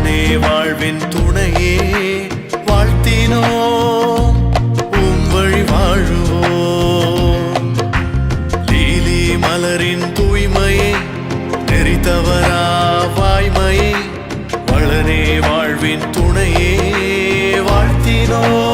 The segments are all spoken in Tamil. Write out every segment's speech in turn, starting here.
கர்த்தனே வாழ்வின் துணையே வாழ்த்தினோம். உம் வழி வாழுவோம். லீலி மலரின் தூய்மையே நெறித்தவரா வாய்மையே வளனே வாழ்வின் துணையே வாழ்த்தினோம்.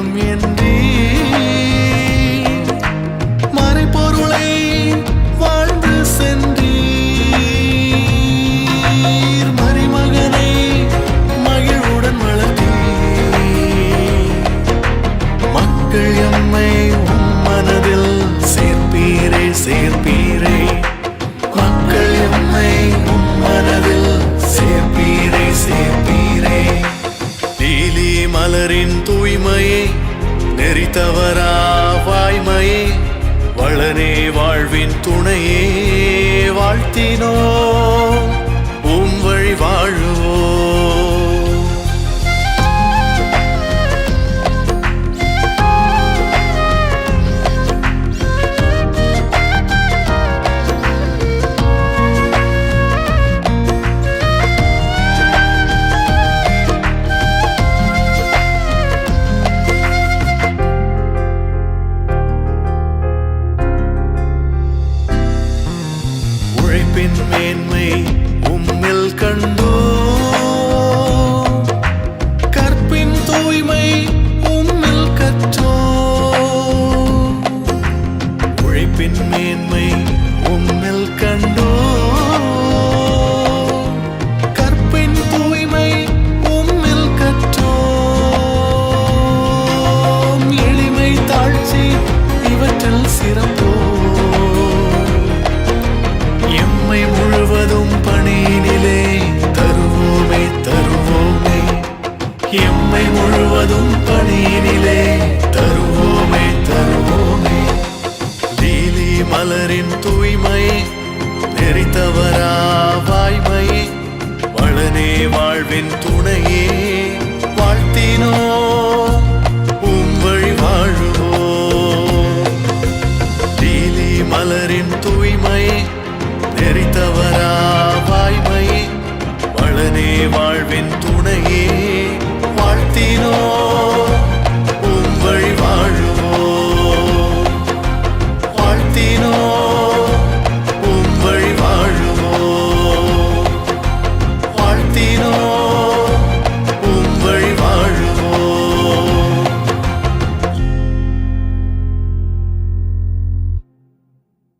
i durmiendo. தவறா வாய்மையே வளரே வாழ்வின் துணையே வாழ்த்தினோ நம்மை முழுவதும் பணியினிலே. தருவோமே தருவோமே. லீலி மலரின் தூய்மை நெறித்தவரா வாய்மை. வளனே வாழ்வின் துணையே வாழ்த்தினோ உம்வழி வாழுவோ. லீலி மலரின் தூய்மை நெறித்தவரா வாய்மை. வளனே வாழ்வின் துணை